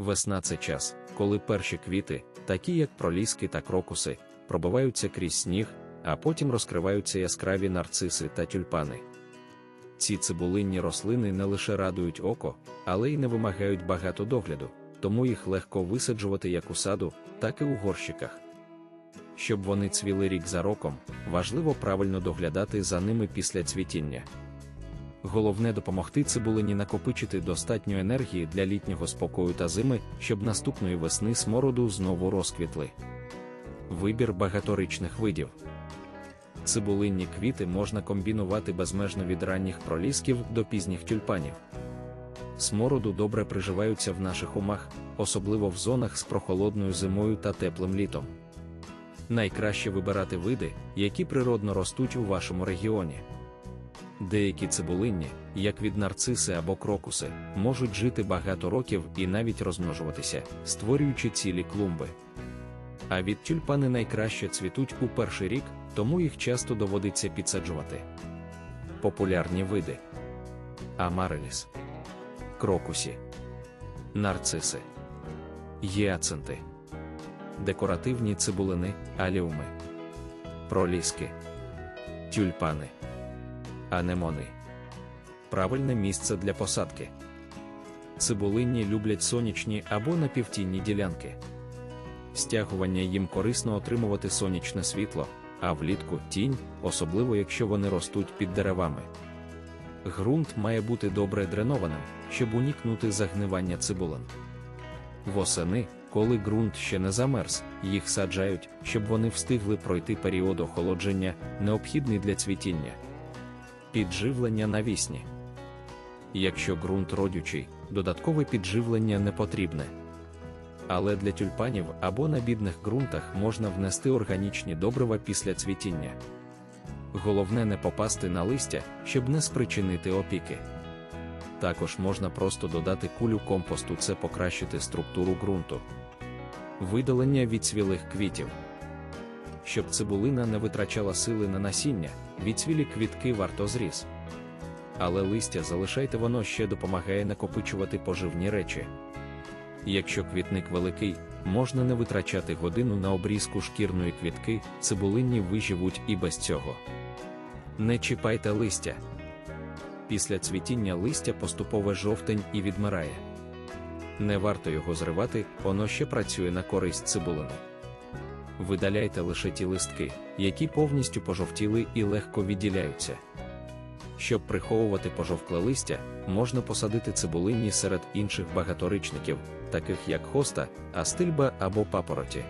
Весна це час, коли перші квіти, такі як проліски та крокуси, пробиваються крізь сніг, а потім розкриваються яскраві нарциси та тюльпани. Ці цибулинні рослини не лише радують око, але й не вимагають багато догляду, тому їх легко висаджувати як у саду, так і у горщиках. Щоб вони цвіли рік за роком, важливо правильно доглядати за ними після цвітіння. Головне допомогти цибулині накопичити достатньо енергії для літнього спокою та зими, щоб наступної весни смороду знову розквітли. Вибір багаторичних видів. Цибулинні квіти можна комбінувати безмежно від ранніх пролісків до пізніх тюльпанів. Смороду добре приживаються в наших умах, особливо в зонах з прохолодною зимою та теплим літом. Найкраще вибирати види, які природно ростуть у вашому регіоні. Деякі цибулинні, як від нарциси або крокуси, можуть жити багато років і навіть розмножуватися, створюючи цілі клумби. А від тюльпани найкраще цвітуть у перший рік, тому їх часто доводиться підсаджувати. Популярні види: Амареліс, крокусі, нарциси, гіацинти, декоративні цибулини, аліуми, проліски, тюльпани, анемони. Правильне місце для посадки. Цибулинні люблять сонячні або напівтінні ділянки. Стягування їм корисно отримувати сонячне світло, а влітку тінь, особливо якщо вони ростуть під деревами. Ґрунт має бути добре дренованим, щоб уникнути загнивання цибулин. Восени, коли ґрунт ще не замерз, їх саджають, щоб вони встигли пройти період охолодження, необхідний для цвітіння. Підживлення навісні. Якщо ґрунт родючий, додаткове підживлення не потрібне. Але для тюльпанів або на бідних ґрунтах можна внести органічні добрива після цвітіння. Головне не попасти на листя, щоб не спричинити опіки. Також можна просто додати кулю компосту, це покращити структуру ґрунту. Видалення відцвілих квітів. Щоб цибулина не витрачала сили на насіння, відцвілі квітки варто зріз. Але листя залишайте, воно ще допомагає накопичувати поживні речі. Якщо квітник великий, можна не витрачати годину на обрізку шкірної квітки, цибулинні виживуть і без цього. Не чіпайте листя. Після цвітіння листя поступово жовтень і відмирає. Не варто його зривати, воно ще працює на користь цибулини. Видаляйте лише ті листки, які повністю пожовтіли і легко відділяються. Щоб приховувати пожовкле листя, можна посадити цибулинні серед інших багаторичників, таких як хоста, астильба або папороті.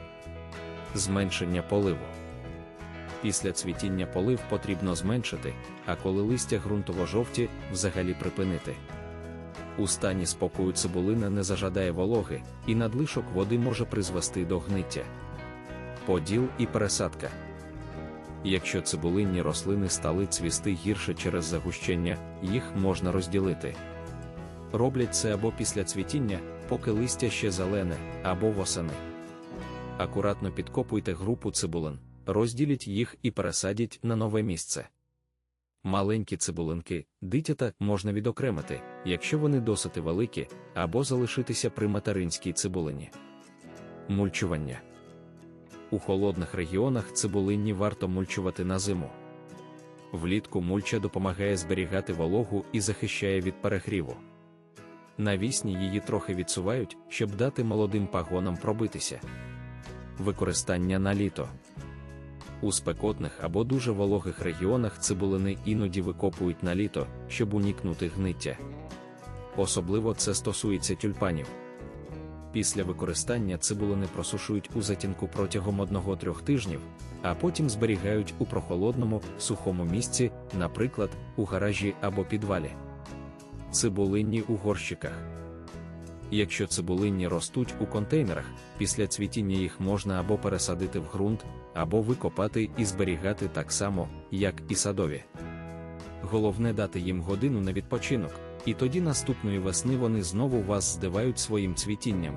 Зменшення поливу. Після цвітіння полив потрібно зменшити, а коли листя ґрунтово-жовті, взагалі припинити. У стані спокою цибулина не зажадає вологи, і надлишок води може призвести до гниття. Поділ і пересадка. Якщо цибулинні рослини стали цвісти гірше через загущення, їх можна розділити. Роблять це або після цвітіння, поки листя ще зелене, або восени. Акуратно підкопуйте групу цибулин, розділіть їх і пересадіть на нове місце. Маленькі цибулинки, дитята можна відокремити, якщо вони досить великі, або залишитися при материнській цибулині. Мульчування. У холодних регіонах цибулинні варто мульчувати на зиму. Влітку мульча допомагає зберігати вологу і захищає від перегріву. Навісні її трохи відсувають, щоб дати молодим пагонам пробитися. Використання на літо. У спекотних або дуже вологих регіонах цибулини іноді викопують на літо, щоб уникнути гниття. Особливо це стосується тюльпанів. Після використання цибулини просушують у затінку протягом 1-3 тижнів, а потім зберігають у прохолодному, сухому місці, наприклад, у гаражі або підвалі. Цибулинні у горщиках. Якщо цибулинні ростуть у контейнерах, після цвітіння їх можна або пересадити в ґрунт, або викопати і зберігати так само, як і садові. Головне дати їм годину на відпочинок, і тоді наступної весни вони знову вас здивають своїм цвітінням.